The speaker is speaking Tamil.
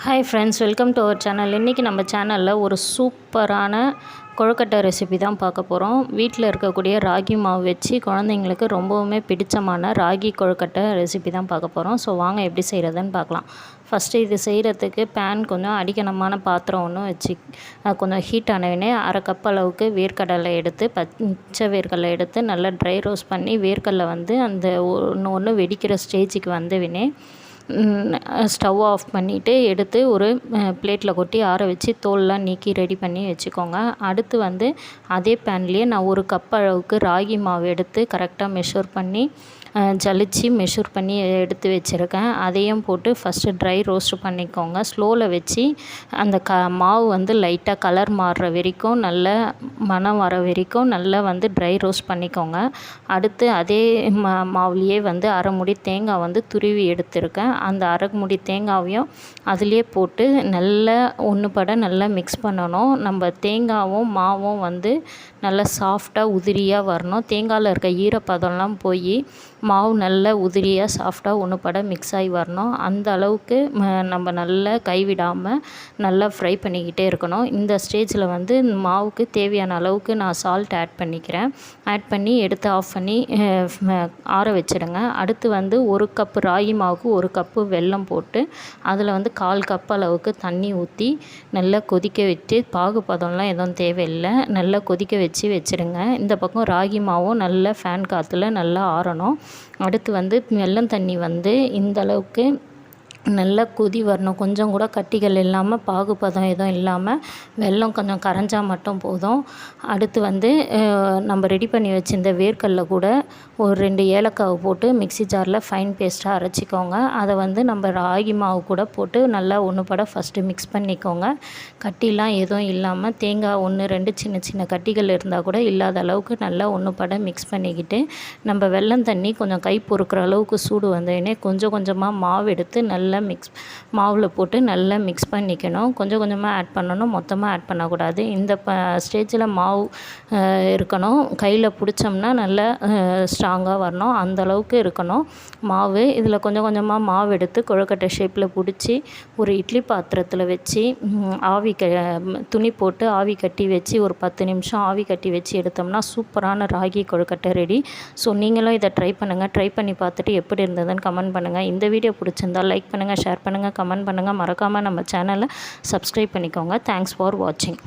Hi friends welcome to our channel இன்றைக்கி நம்ம சேனலில் ஒரு சூப்பரான கொழுக்கட்டை ரெசிபி தான் பார்க்க போகிறோம் வீட்டில் இருக்கக்கூடிய ராகி மாவு வச்சு குழந்தைங்களுக்கு ரொம்பவுமே பிடிச்சமான ராகி கொழுக்கட்டை ரெசிபி தான் பார்க்க போகிறோம் ஸோ வாங்க எப்படி செய்கிறதுன்னு பார்க்கலாம். ஃபஸ்ட்டு இது செய்கிறதுக்கு பேன் கொஞ்சம் அடிக்கணமான பாத்திரம் ஒன்று வச்சு கொஞ்சம் ஹீட் ஆனவுடனே அரை கப் அளவுக்கு வேர்க்கடலை எடுத்து பச்சை வேர்க்கடலை எடுத்து நல்லா ட்ரை ரோஸ்ட் பண்ணி வேர்க்கடலை வந்து அந்த ஒன்று ஒன்று வெடிக்கிற ஸ்டேஜுக்கு வந்தவினே ஸ்டவ் ஆஃப் பண்ணிவிட்டு எடுத்து ஒரு பிளேட்டில் கொட்டி ஆற வச்சு தோல்லாம் நீக்கி ரெடி பண்ணி வச்சுக்கோங்க. அடுத்து வந்து அதே பேன்லேயே நான் ஒரு கப் அளவுக்கு ராகி மாவு எடுத்து கரெக்டாக மெஷர் பண்ணி ஜலிச்சு மெஷூர் பண்ணி எடுத்து வச்சுருக்கேன். அதையும் போட்டு ஃபஸ்ட்டு ட்ரை ரோஸ்ட் பண்ணிக்கோங்க. ஸ்லோவில் வச்சு அந்த க மாவு வந்து லைட்டாக கலர் மாறுற வரைக்கும் நல்ல மணம் வர வரைக்கும் நல்லா வந்து ட்ரை ரோஸ்ட் பண்ணிக்கோங்க. அடுத்து அதே மா மாவுலேயே வந்து அரை முடி தேங்காய் வந்து துருவி எடுத்திருக்கேன். அந்த அரை முடி தேங்காவையும் அதுலேயே போட்டு நல்லா ஒன்று பட நல்லா மிக்ஸ் பண்ணணும். நம்ம தேங்காவும் மாவும் வந்து நல்லா சாஃப்டாக உதிரியாக வரணும். தேங்காயில் இருக்க ஈரப்பதம்லாம் போய் மாவு நல்லா உதிரியாக சாஃப்டாக ஒன்று பட மிக்ஸ் ஆகி வரணும். அந்த அளவுக்கு நம்ம நல்லா கைவிடாமல் நல்லா ஃப்ரை பண்ணிக்கிட்டே இருக்கணும். இந்த ஸ்டேஜில் வந்து மாவுக்கு தேவையான அளவுக்கு நான் சால்ட் ஆட் பண்ணிக்கிறேன். ஆட் பண்ணி எடுத்து ஆஃப் பண்ணி ஆற வச்சிடுங்க. அடுத்து வந்து ஒரு கப்பு ராகி மாவுக்கு ஒரு கப்பு வெல்லம் போட்டு அதில் வந்து கால் கப் அளவுக்கு தண்ணி ஊற்றி நல்லா கொதிக்க வச்சு பாகுபதம்லாம் எதுவும் தேவையில்லை. நல்லா கொதிக்க வச்சு வச்சுடுங்க. இந்த பக்கம் ராகி மாவும் நல்லா ஃபேன் காற்றுல நல்லா ஆறணும். அடுத்து வந்து வெல்லம் தண்ணி வந்து இந்த அளவுக்கு நல்லா கொதி வரணும். கொஞ்சம் கூட கட்டிகள் இல்லாமல் பாகுபதம் எதுவும் இல்லாமல் வெல்லம் கொஞ்சம் கரைஞ்சால் மட்டும் போதும். அடுத்து வந்து நம்ம ரெடி பண்ணி வச்சிருந்த வேர்க்கடல கூட ஒரு ரெண்டு ஏலக்காவை போட்டு மிக்ஸி ஜாரில் ஃபைன் பேஸ்ட்டாக அரைச்சிக்கோங்க. அதை வந்து நம்ம ராகி மாவு கூட போட்டு நல்லா ஒன்று பட ஃபஸ்ட்டு மிக்ஸ் பண்ணிக்கோங்க. கட்டிலாம் எதுவும் இல்லாமல் தேங்காய் ஒன்று ரெண்டு சின்ன சின்ன கட்டிகள் இருந்தால் கூட இல்லாத அளவுக்கு நல்லா ஒன்று பட மிக்ஸ் பண்ணிக்கிட்டு நம்ம வெல்லம் தண்ணி கொஞ்சம் கை பொறுக்கிற அளவுக்கு சூடு வந்தோடனே கொஞ்சம் கொஞ்சமாக மாவு எடுத்து நல்லா நல்லா மிக்ஸ் மாவில் போட்டு நல்லா மிக்ஸ் பண்ணிக்கணும். கொஞ்சம் கொஞ்சமாக ஆட் பண்ணணும். மொத்தமாக ஆட் பண்ணக்கூடாது. இந்த ப ஸ்டேஜில் மாவு இருக்கணும். கையில் பிடிச்சோம்னா நல்லா ஸ்ட்ராங்காக வரணும். அந்தளவுக்கு இருக்கணும். மாவு இதில் கொஞ்சம் கொஞ்சமாக மாவு எடுத்து கொழுக்கட்டை ஷேப்பில் பிடிச்சி ஒரு இட்லி பாத்திரத்தில் வச்சு ஆவி க துணி போட்டு ஆவி கட்டி வச்சு ஒரு பத்து நிமிஷம் ஆவி கட்டி வச்சு எடுத்தோம்னா சூப்பரான ராகி கொழுக்கட்டை ரெடி ஸோ நீங்களும் இதை ட்ரை பண்ணுங்கள் ட்ரை பண்ணி பார்த்துட்டு எப்படி இருந்ததுன்னு கமெண்ட் பண்ணுங்கள் இந்த வீடியோ பிடிச்சிருந்தால் லைக் பண்ணி பண்ணுங்கள் ஷேர் பண்ணுங்கள் கமெண்ட் பண்ணுங்கள் மறக்காமல் நம்ம சேனலை சப்ஸ்கிரைப் பண்ணிக்கோங்க. தேங்க்ஸ் ஃபார் வாட்சிங்